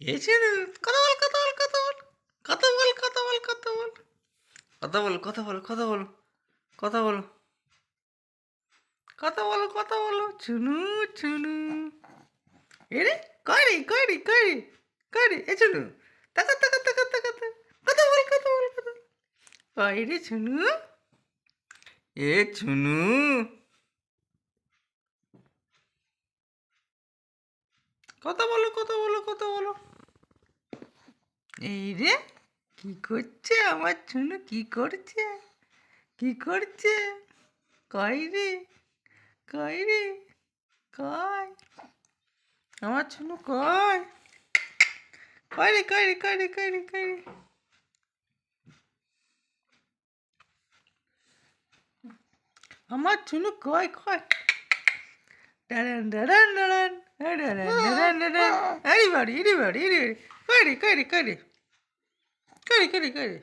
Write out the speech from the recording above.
এসে কথা বল কথা বল কথা বল কথা বল কথা বল কথা বল কথা বল কথা বল কথা বল কথা বল কথা বলো কথা বলো চুনু চুনু এরে করি করি করি করি এ চুনু তাকা তাকা তাকা তাকা। কথা বল কথা বল কথা বল কই রে চুনু এ চুনু কথা বলো কথা বলো কথা বলো। এই রে, কি করছে আমার চুনু? কি করছে? কি করছে? কই রে? কই রে? কয় আমার চুনু কয় কই রে কই রে কই রে কই রে কই রে? আমার চুনু কই কই? ডারান ডারান ডারান അടിപാടി ഇടിപാടി ഇടി കറി കറി കറി കറി കറി കറി